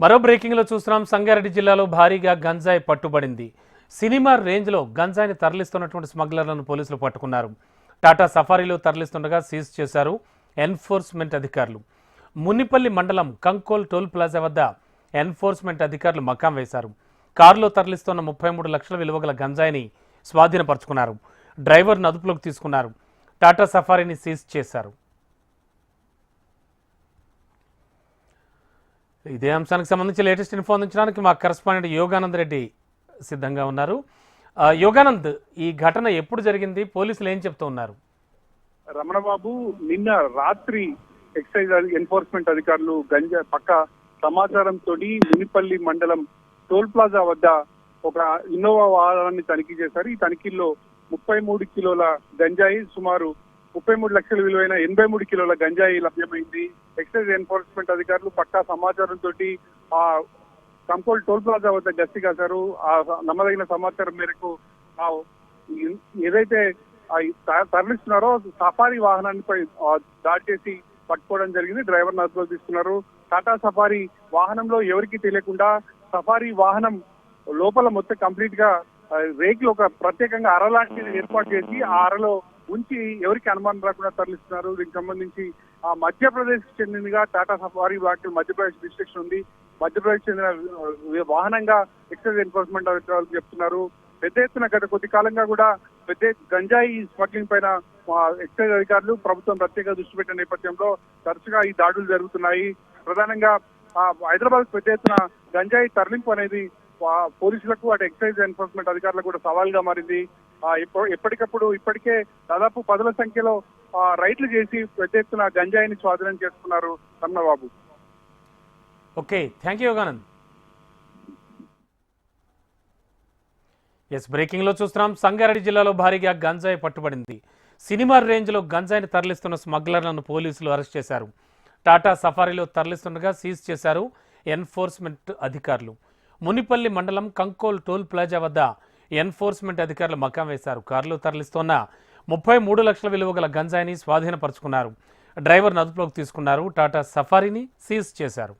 మరో బ్రేకింగ్లో చూస్తున్నాం. సంగారెడ్డి జిల్లాలో భారీగా గంజాయి పట్టుబడింది. సినిమా రేంజ్లో గంజాయిని తరలిస్తున్నటువంటి స్మగ్లర్లను పోలీసులు పట్టుకున్నారు. టాటా సఫారీలో తరలిస్తుండగా సీజ్ చేశారు ఎన్ఫోర్స్మెంట్ అధికారులు. మునిపల్లి మండలం కంకోల్ టోల్ ప్లాజా వద్ద ఎన్ఫోర్స్మెంట్ అధికారులు మకాం వేశారు. కారులో తరలిస్తున్న ముప్పై మూడు లక్షల విలువగల గంజాయిని స్వాధీనపరుచుకున్నారు. డ్రైవర్ను అదుపులోకి తీసుకున్నారు. టాటా సఫారీని సీజ్ చేశారు. ఇదే అంశానికి సంబంధించి లేటెస్ట్ ఇన్ఫో అందించడానికి మా కరెస్పాండెంట్ యోగానంద్ రెడ్డి సిద్ధంగా ఉన్నారు. యోగానంద్ ఈ ఘటన ఎప్పుడు జరిగింది? పోలీసులు ఏం చెప్తూ ఉన్నారు? రమణబాబు నిన్న రాత్రి ఎక్సైజ్ ఎన్ఫోర్స్మెంట్ అధికారులు గంజా పక్క సమాచారంతో మునిపల్లి మండలం టోల్ ప్లాజా వద్ద ఒక ఇన్నోవా వాహనాన్ని తనిఖీ చేశారు. ఈ తనిఖీల్లో ముప్పై మూడు కిలోల గంజాయి సుమారు ముప్పై మూడు లక్షల విలువైన ఎనభై మూడు కిలోల గంజాయి లభ్యమైంది. ఎక్సైజ్ ఎన్ఫోర్స్మెంట్ అధికారులు పక్కా సమాచారంతో ఆ కంకోల్ టోల్ ప్లాజా వద్ద గస్తీ కాశారు. ఆ నమ్మదగిన సమాచారం మేరకు ఆ ఏదైతే తరలిస్తున్నారో సఫారీ వాహనానిపై ఆ, దాడి చేసి పట్టుకోవడం జరిగింది. డ్రైవర్ అదుపులో తీసుకున్నారు టాటా సఫారీ వాహనంలో ఎవరికి తెలియకుండా సఫారీ వాహనం లోపల మొత్తం కంప్లీట్గా రేకులు ఒక ప్రత్యేకంగా అర లాంటిది ఏర్పాటు చేసి ఆ అరలో ఉంచి ఎవరికి అనుమానం రాకుండా తరలిస్తున్నారు. దీనికి సంబంధించి ఆ మధ్యప్రదేశ్ చెందినగా టాటా సఫారీ వాటి మధ్యప్రదేశ్ డిస్ట్రిక్ట్ ఉంది. మధ్యప్రదేశ్ చెందిన వాహనంగా ఎక్సైజ్ ఎన్ఫోర్స్మెంట్ అధికారులు చెప్తున్నారు. పెద్ద ఎత్తున గత కొద్ది కాలంగా కూడా పెద్ద గంజాయి స్మగ్లింగ్ పైన ఎక్సైజ్ అధికారులు ప్రభుత్వం ప్రత్యేక దృష్టి పెట్టిన నేపథ్యంలో తరచుగా ఈ దాడులు జరుగుతున్నాయి. ప్రధానంగా హైదరాబాద్ పెద్ద ఎత్తున గంజాయి తరలింపు అనేది పోలీసులకు అటు ఎక్సైజ్ ఎన్ఫోర్స్మెంట్ అధికారులకు కూడా సవాల్గా మారింది. ఎప్పటికప్పుడు ఇప్పటికే దాదాపు పదుల సంఖ్యలో రైట్లు చేసి పెద్ద ఎత్తున గంజాయిని స్వాధీనం చేసుకున్నారు Ramanababu okay thank you Yoganand. Yes బ్రేకింగ్లో చూస్తున్నాం. సంగారెడ్డి జిల్లాలో భారీగా గంజాయి పట్టుబడింది. సినిమా రేంజ్లో గంజాయిని తరలిస్తున్న స్మగ్లర్లను పోలీసులు అరెస్ట్ చేశారు. టాటా సఫారీలో తరలిస్తుండగా సీజ్ చేశారు ఎన్ఫోర్స్మెంట్ అధికారులు. మునిపల్లి మండలం కంకోల్ టోల్ ప్లాజా వద్ద ఎన్ఫోర్స్మెంట్ అధికారులు మకాం వేశారు. కారులో తరలిస్తోన్న ముప్పై మూడు లక్షల విలువ గల గంజాయిని స్వాధీనపరుచుకున్నారు. డ్రైవర్ను అదుపులోకి తీసుకున్నారు. టాటా సఫారీని సీజ్ చేశారు.